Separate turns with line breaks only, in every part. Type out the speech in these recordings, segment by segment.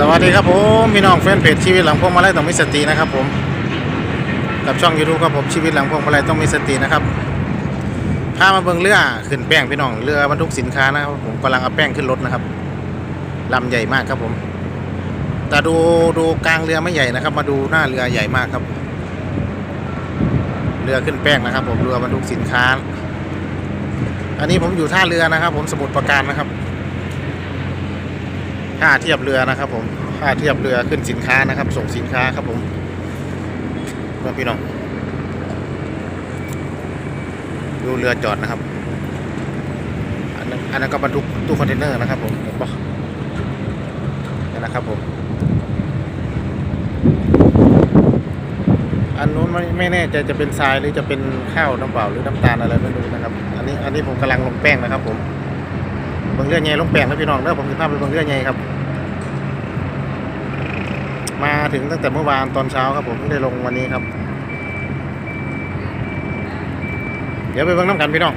สวัสดีครับผมพี่น้องแฟนเพจชีวิตหลังพวงมาลัยต้องมีสตินะครับผมกับช่องยูทูบครับผมชีวิตหลังพวงมาลัยต้องมีสตินะครับพามาเบิ่งเรือขึ้นแป้งพี่น้องเรือบรรทุกสินค้านะครับผมกำลังเอาแป้งขึ้นรถนะครับลำใหญ่มากครับผม แต่ดูดูกลางเรือไม่ใหญ่นะครับ มาดูหน้าเรือใหญ่มากครับ เรือขึ้นแป้งนะครับ ผมเรือบรรทุกสินค้า อันนี้ผมอยู่ท่าเรือนะครับ ผมสมุทรปราการนะครับ ท่าเทียบเรือนะครับ ผมท่าเทียบเรือขึ้นสินค้านะครับ ส่งสินค้าครับผมมาพี่น้องดูเรือจอดนะครับ อันนั้นอันนั้นก็บรรทุกตู้คอนเทนเนอร์นะครับผมเห็นปะนี่นะครับผม อันนู้นไม่ไม่แน่ใจจะเป็นทรายหรือจะเป็นข้าวน้ำเปล่าหรือน้ำตาลอะไรไม่รู้นะครับ อันนี้อันนี้ผมกำลังลงแป้งนะครับผม เบิ่งเรื่องไงลงแปลงนะพี่น้องแล้วผมจะพาไปเบิ่งเรื่องไงครับ มาถึงตั้งแต่เมื่อวานตอนเช้าครับผมได้ลงวันนี้ครับ เดี๋ยวไปเบิ่งน้ำกันพี่น้อง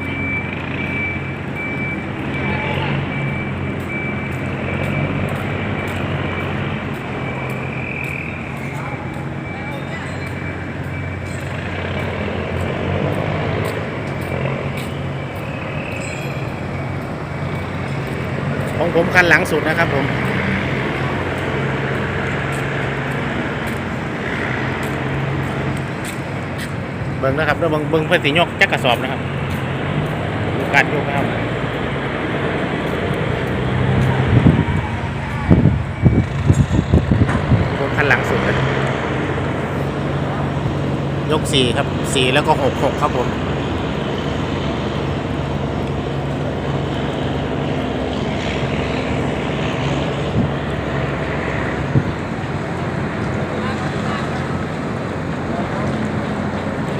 ผมคันหลังสุดนะครับผมเบิ่งนะครับแล้วเบิ่งเบิ่งเพื่อนสียกจักกระสอบนะครับดูการยกนะครับผมคันหลังสุดเลยยกสี่ครับสี่แล้วก็หกหกครับผม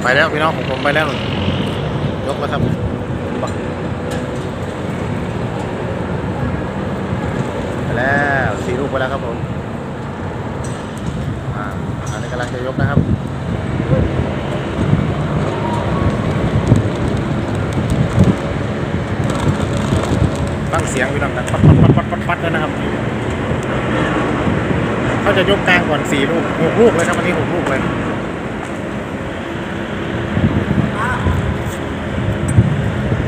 ไปแล้วพี่น้องของผมไปแล้วยกแล้วครับไปแล้วสี่ลูกไปแล้วครับผมอ่าอันนี้กำลังจะยกนะครับฟังเสียงพี่น้องนะปัดปัดปัดปัดปัดปัดเลยนะครับเขาจะยกกลางก่อนสี่ลูกหกลูกเลยครับวันนี้หกลูกเลย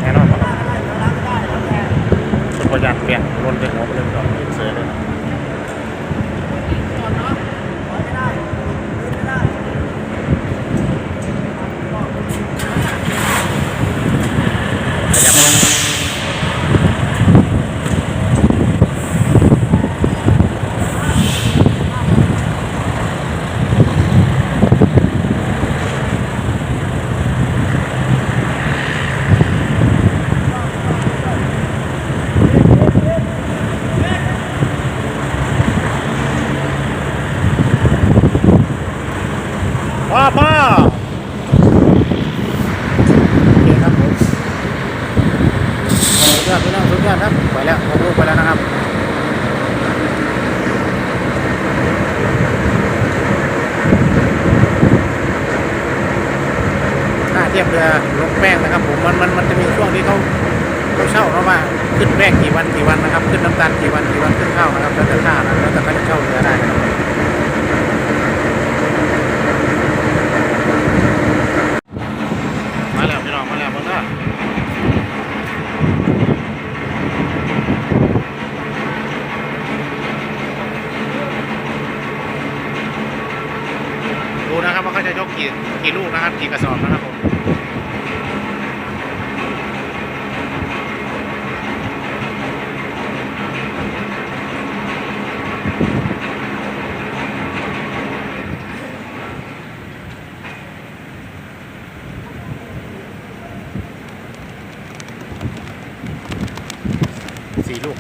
แน่นอนครับ ดักเปลี่ยนรนไปหัวไปเลยก่อนเสือเลยขยับลงพ่อพ่อโอเคครับผมสุดยอดพี่น้องสุดยอดครับไปแล้วผมลูกไปแล้วนะครับ ถ้า เทียบเรือลงแป้งนะครับ ผมมันมันมันจะมีช่วงที่เขาเขาเช่าเนาะว่าขึ้นแป้งกี่วันกี่วันนะครับ ขึ้นน้ำตาลกี่วันกี่วันขึ้นข้าวนะครับแล้วแต่ท่านะแล้วแต่เขาจะเช่าเรือได้ครับมาแล้วพี่น้องมาแล้วมาแล้ว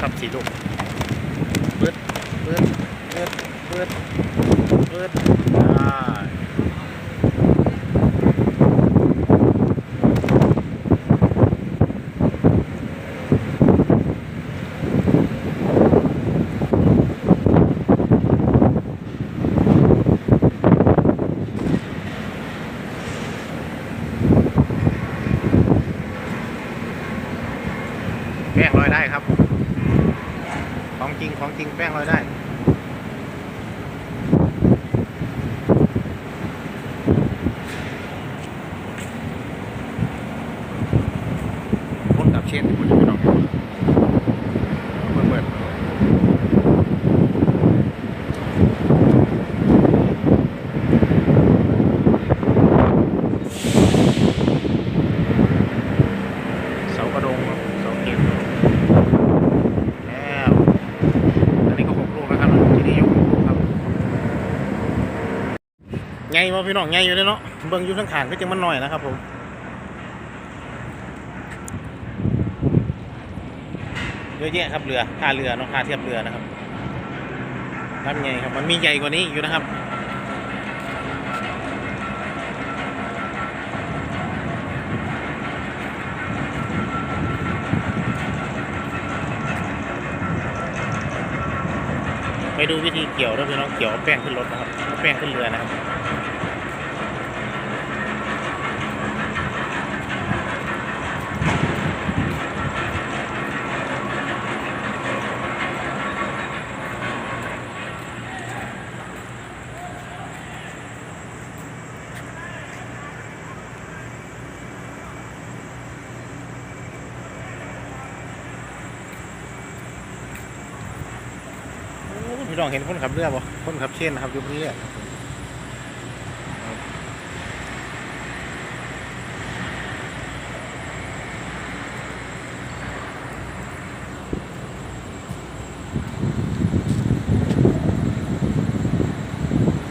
ครับสี่ลูกเปิดเปิดเปิดเปิดเปิดได้แป้งลอยได้ครับ ของจริงของจริงแป้งลอยได้ ชนคุณพี่น้องเปิดเสากระดงครับเสาเข็มแล้วอันนี้ก็หกลูกนะครับที่นี่ยกหกลูกครับไงวะพี่น้องไงอยู่เลยเนาะเบิ่งอยู่ข้างๆก็จังมันหน่อยนะครับผม ยอะแยะครับเรือท่าเรือเนาะท่าเทียบเรือนะครับทำไงครับมันมีใหญ่กว่านี้อยู่นะครับไปดูวิธีเกี่ยวด้วพี่น้องเกี่ยวแป้งขึ้นรถนะครับแป้งขึ้นเรือนะครับ พี่น้องเห็นคนขับเรือบ่คนขับเช่นนะครับอยู่บนเรือ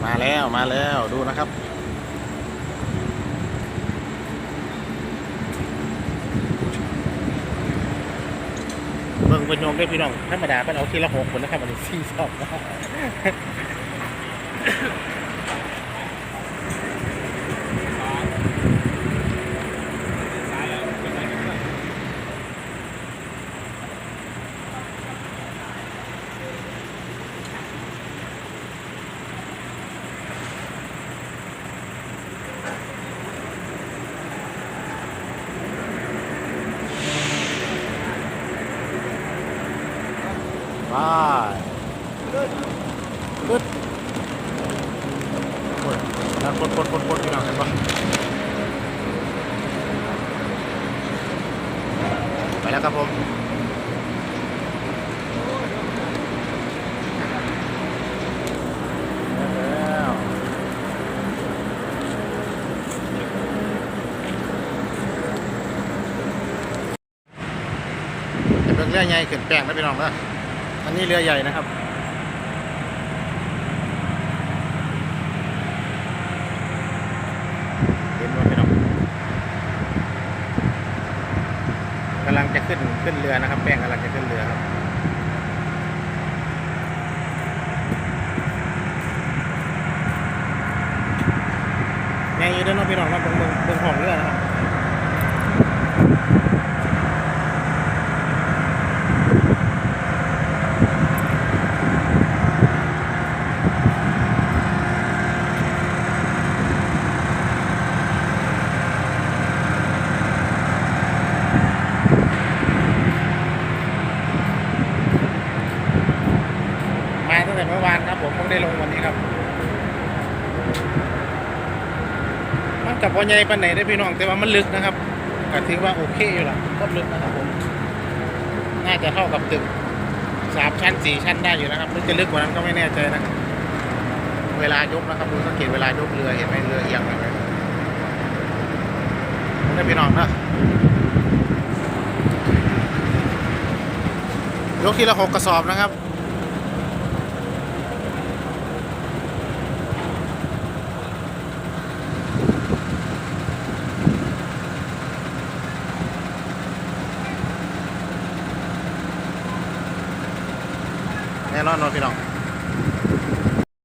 มาแล้วมาแล้วดูนะครับ งเป็นโยมได้พี่น้องธรรมดาเป็นเอาทีละหกคนนะครับอันนี้สี่สอง ไปปึ๊ดโอ้ยแล้วกดกดกดกดพี่น้องเห็นปะไปแล้วครับผมเรื่องเรือใหญ่ขึ้นแป้งนะพี่น้องนะ นนี้เรือใหญ่นะครับ เห็นว่าพี่น้องกำลังจะขึ้นขึ้นเรือนะครับ แป้งกำลังจะขึ้นเรือครับไงอยู่ด้อเน้องพี่น้องนะเบิ่งเบิ่งเบิ่งห้องเรือนะครับ มาตั้งแต่เมื่อวานครับผมเพิ่งได้ลงวันนี้ครับ มันกับว่า ใหญ่ปานไหนได้พี่น้องแต่ว่ามันลึกนะครับก็ถือว่าโอเคอยู่ละก็ลึกนะครับผมน่าจะเท่ากับตึกสามชั้นสี่ชั้นได้อยู่นะครับหรือจะลึกกว่านั้นก็ไม่แน่ใจนะเวลายกนะครับดูสังเกตเวลายกเรือเห็นไหมเรือเอียงไหมได้พี่น้องนะยกทีละหกกระสอบนะครับ